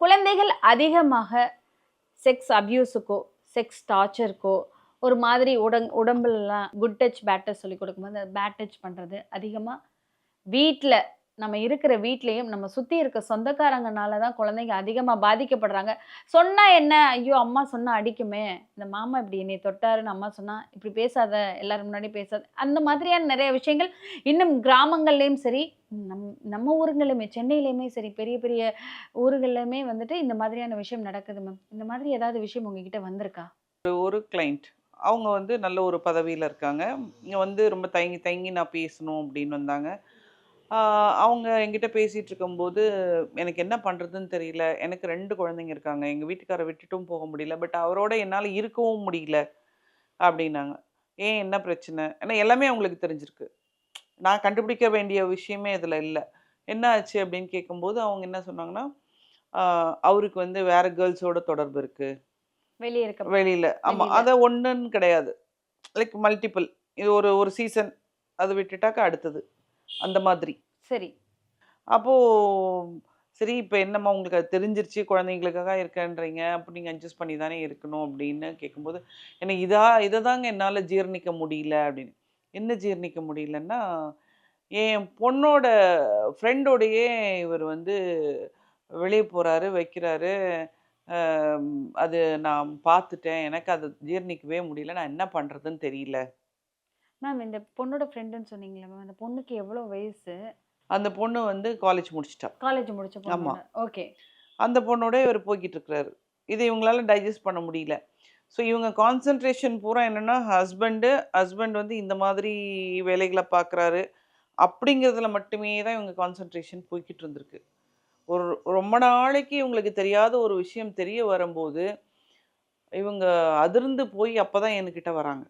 குழந்தைகள் அதிகமாக sex அப்யூஸுக்கோ sex டார்ச்சருக்கோ ஒரு மாதிரி உடங் உடம்புலலாம் குட் டச் பேட் டச் சொல்லி கொடுக்கும்போது பேட் டச் பண்ணுறது அதிகமாக வீட்டில் நம்ம இருக்கிற வீட்லேயும் நம்ம சுற்றி இருக்க சொந்தக்காரங்கனால தான் குழந்தைங்க அதிகமாக பாதிக்கப்படுறாங்க. சொன்னால் என்ன? ஐயோ அம்மா சொன்னால் அடிக்குமே. இந்த மாமா இப்படி என்னை தொட்டாருன்னு அம்மா சொன்னால் இப்படி பேசாத எல்லாரும் முன்னாடி பேசாத அந்த மாதிரியான நிறைய விஷயங்கள் இன்னும் கிராமங்கள்லேயும் சரி நம் நம்ம ஊருங்களையுமே சென்னையிலையுமே சரி பெரிய பெரிய ஊருகள்லையுமே வந்துட்டு இந்த மாதிரியான விஷயம் நடக்குது மேம் இந்த மாதிரி ஏதாவது விஷயம் உங்ககிட்ட வந்திருக்கா? ஒரு கிளைண்ட் அவங்க வந்து நல்ல ஒரு பதவியில் இருக்காங்க. இங்கே வந்து ரொம்ப தயங்கி தயங்கி நான் பேசணும் அப்படின்னு வந்தாங்க. அவங்க என்கிட்ட பேசிகிட்டு இருக்கும்போது எனக்கு என்ன பண்ணுறதுன்னு தெரியல. எனக்கு ரெண்டு குழந்தைங்க இருக்காங்க. எங்கள் வீட்டுக்காரை விட்டுட்டும் போக முடியல. பட் அவரோட என்னால் இருக்கவும் முடியல. அப்படின்னாங்க. ஏன்? என்ன பிரச்சனை? ஏன்னா எல்லாமே அவங்களுக்கு தெரிஞ்சிருக்கு. நான் கண்டுபிடிக்க வேண்டிய விஷயமே இதில் இல்லை. என்ன ஆச்சு? அப்படின்னு கேட்கும்போது அவங்க என்ன சொன்னாங்கன்னா அவருக்கு வந்து வேற கேர்ள்ஸோட தொடர்பு இருக்குது வெளியே இருக்க வெளியில. ஆமா. வெளியில. அத ஒண்ணுன்னு கிடையாது. Like multiple. இது ஒரு ஒரு சீசன். அது விட்டுட்டாக்க அடுத்தது. அந்த மாதிரி. சரி. அப்போ சரி இப்போ என்னம்மா உங்களுக்கு அது தெரிஞ்சிருச்சு குழந்தைங்களுக்காக இருக்கன்றீங்க அப்போ நீங்கள் அட்ஜஸ்ட் பண்ணி தானே இருக்கணும் அப்படின்னு கேட்கும்போது எனக்கு இதா இதை தாங்க என்னால் ஜீரணிக்க முடியல அப்படின்னு. என்ன ஜீரணிக்க முடியலன்னா என் பொண்ணோட ஃப்ரெண்டோடையே இவர் வந்து வெளியே போகிறாரு வைக்கிறாரு. அது நான் பார்த்துட்டேன். எனக்கு அதை ஜீரணிக்கவே முடியல. நான் என்ன பண்ணுறதுன்னு தெரியல. மேம் இந்த பொண்ணோட ஃப்ரெண்டுன்னு சொன்னீங்களே மேம் அந்த பொண்ணுக்கு எவ்வளோ வயசு? அந்த பொண்ணு வந்து காலேஜ் முடிச்சிட்டா. காலேஜ் முடிச்ச ஆமா. பொண்ணு ஓகே அந்த பொண்ணோட இவர் போய்கிட்டு இருக்கிறாரு. இதை இவங்களால டைஜஸ்ட் பண்ண முடியல. ஸோ இவங்க கான்சென்ட்ரேஷன் பூரா என்னென்னா ஹஸ்பண்டு ஹஸ்பண்ட் வந்து இந்த மாதிரி வேலைகளை பார்க்குறாரு அப்படிங்கிறதுல மட்டுமே தான் இவங்க கான்சென்ட்ரேஷன் போய்கிட்டு இருந்திருக்கு. ஒரு ரொம்ப நாளைக்கு இவங்களுக்கு தெரியாத ஒரு விஷயம் தெரிய வரும்போது இவங்க அதிர்ந்து போய் அப்போ தான் என்கிட்ட வராங்க.